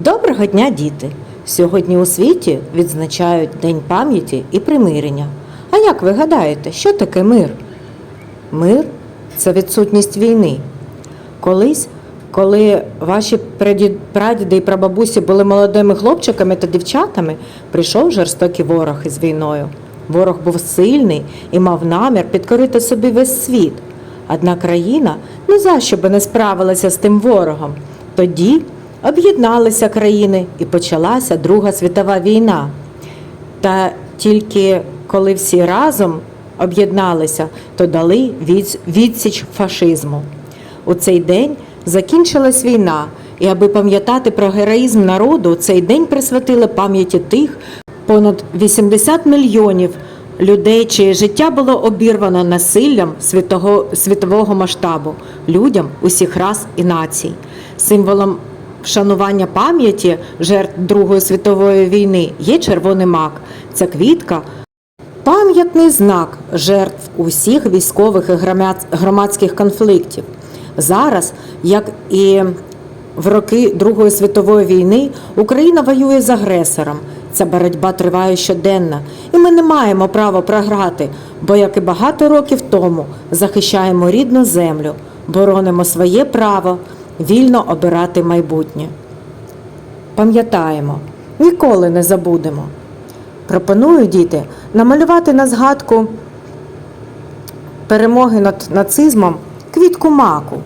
Доброго дня, діти! Сьогодні у світі відзначають День пам'яті і примирення. А як ви гадаєте, що таке мир? Мир це відсутність війни. Колись, коли ваші прадіди і прабабусі були молодими хлопчиками та дівчатами, прийшов жорстокий ворог із війною. Ворог був сильний і мав намір підкорити собі весь світ. Одна країна ні за що би не справилася з тим ворогом. Тоді об'єдналися країни і почалася Друга світова війна. Та тільки коли всі разом об'єдналися, то дали відс- відсіч фашизму. У цей день закінчилась війна, і аби пам'ятати про героїзм народу, цей день присвятили пам'яті тих понад 80 мільйонів людей, чиє життя було обірвано насиллям світового масштабу, людям усіх рас і націй. Символом вшанування пам'яті жертв Другої світової війни є червоний мак. Ця квітка пам'ятний знак жертв усіх військових і громадських конфліктів. Зараз, як і в роки Другої світової війни, Україна воює з агресором. Ця боротьба триває щоденно, і ми не маємо права програти, бо, як і багато років тому, захищаємо рідну землю, боронимо своє право вільно обирати майбутнє. Пам'ятаємо, ніколи не забудемо. Пропоную діти намалювати на згадку перемоги над нацизмом квітку маку.